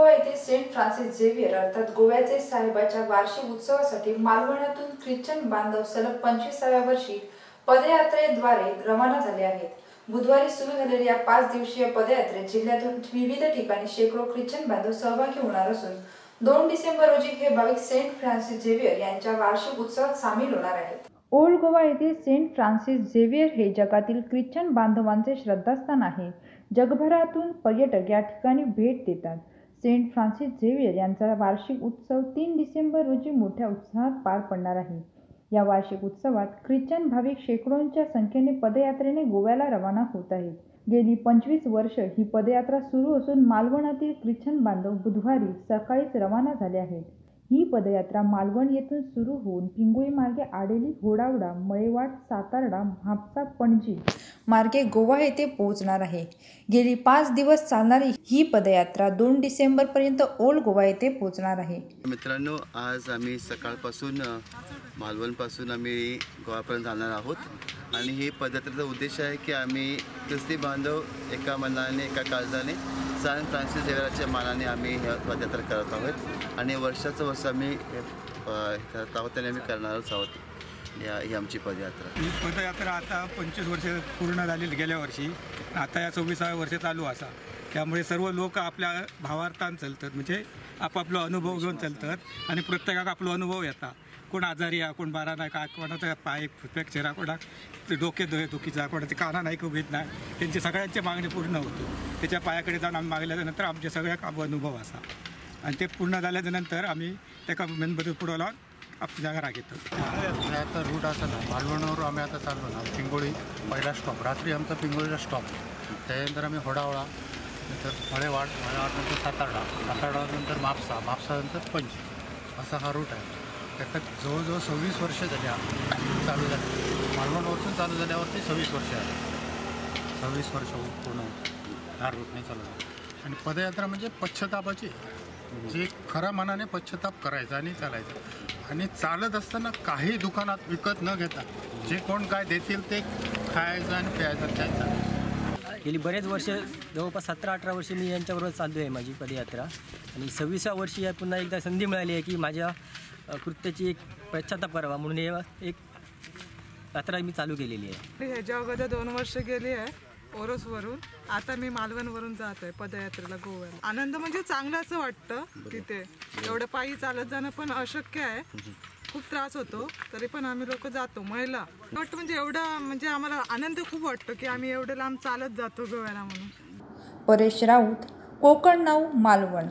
गोवा येथे Saint Francis Xavier अर्थात गोव्याचे साहेबाच्या वार्षिक उत्सवासाठी मालवणातून ख्रिश्चन बांधव सलग पंचवीसाव्या वर्षी पदयात्रेद्वारे रवाना झाले आहेत. बुधवारी सुरू झालेल्या या पाच दिवसीय पदयात्रेत जिल्ह्यातून विविध ठिकाणी शेकडो ख्रिश्चन बांधव सहभागी होणार असून दोन डिसेंबर रोजी हे भाविक सेंट फ्रान्सिस झेवियर यांच्या वार्षिक उत्सवात सामील होणार आहेत. ओल्ड गोवा येथे सेंट फ्रान्सिस झेवियर हे जगातील ख्रिश्चन बांधवांचे श्रद्धास्थान आहे. जगभरातून पर्यटक या ठिकाणी भेट देतात. सेंट फ्रान्सिस झेवियर यांचा वार्षिक उत्सव तीन डिसेंबर रोजी मोठ्या उत्साहात पार पडणार आहे. या वार्षिक उत्सवात ख्रिश्चन भाविक शेकडोंच्या संख्येने पदयात्रेने गोव्याला रवाना होत आहेत. गेली पंचवीस वर्ष ही पदयात्रा सुरू असून मालवणातील ख्रिश्चन बांधव बुधवारी सकाळीच रवाना झाले आहेत. ही पदयात्रा मालवण येथून सुरू होऊन पिंगुळी मार्गे आडेली घोडावडा मळेवाड सातारडा म्हापसा पणजी मार्गे गोवा येथे पोहोचणार आहे. गेली पाच दिवस चालणारी ही पदयात्रा दोन डिसेंबरपर्यंत ओल्ड गोवा येथे पोहोचणार आहे. मित्रांनो आज आम्ही सकाळपासून मालवणपासून आम्ही गोवापर्यंत जाणार आहोत. आणि ही पदयात्रेचा उद्देश आहे की आम्ही ख्रिस्ती बांधव एका मनाने एका काळजाने सान फ्रान्सिस झेवराच्या मानाने आम्ही पदयात्रा करत आहोत. आणि वर्षाचं वर्ष आम्ही हे, हे करत आहोत त्याने आम्ही करणारच आहोत. या ही आमची पदयात्रा. ही पदयात्रा आता पंचवीस वर्ष पूर्ण झाली गेल्या वर्षी. आता या चोवीसाव्या वर्ष चालू असा. त्यामुळे सर्व लोक आपल्या भावार्थान चलतात. म्हणजे आपापलो अनुभव घेऊन चलतात आणि प्रत्येकाक आपलो अनुभव येता. कोण आजारी आहे कोण बारा नाही का कोणाचा पाय फ्रॅक्चर आहे कोणाक ते डोके दो दुखीचा कोणाचे काना नाही उगीत नाही. त्यांची सगळ्यांची मागणी पूर्ण होतो. त्याच्या पायाकडे जाऊन आम्ही मागल्यानंतर आमच्या सगळ्या सगळ्याक अनुभव असा. आणि ते पूर्ण झाल्याच्यानंतर आम्ही त्याका मेनबद्दल पुढं लावून आपल्या जागा घेतो आता रूट असा ना मालवणवर आम्ही आता चाललो ना. पिंगोळी पहिला स्टॉप रात्री आमचा पिंगोळीला स्टॉप त्यानंतर आम्ही होडावळा नंतर मळेवाड मळेवाडनंतर सातारडा. सातारडानंतर म्हापसा म्हापसानंतर पंच असा हा रूट आहे. त्याच्यात जवळजवळ सव्वीस वर्ष झाली चालू चालू झाली मालवणवरतून चालू झाल्यावरती सव्वीस वर्ष आले. सव्वीस वर्ष पूर्ण ह्या रूटने चालू झालं. आणि पदयात्रा म्हणजे पश्चतापाची. जे खऱ्या मनाने पश्चताप करायचा आणि चालायचा. आणि चालत असताना काही दुकानात विकत न घेता जे कोण काय देतील ते खायचं आणि प्यायचं खायचं गेली बरेच वर्ष जवळपास सतरा अठरा वर्ष मी यांच्याबरोबर चालू आहे माझी पदयात्रा. आणि सव्वीसा वर्षी पुन्हा एकदा संधी मिळाली आहे की माझ्या कृत्याची एक पश्चाताप करावा म्हणून हे एक यात्रा मी चालू केलेली आहे. ह्याच्या अगोदर दोन वर्ष गेली आहे ओरोसवरून. आता मी मालवणवरून जात आहे पदयात्रेला गोव्याला. आनंद म्हणजे चांगलं असं वाटतं तिथे. एवढं पायी चालत जाणं पण अशक्य आहे. खूप त्रास होतो. तरी पण आम्ही लोक जातो महिला. वाटतं म्हणजे एवढं म्हणजे आम्हाला आनंद खूप वाटतो की आम्ही एवढं लांब चालत जातो गोव्याला म्हणून. परेश राऊत कोकण नाऊ मालवण.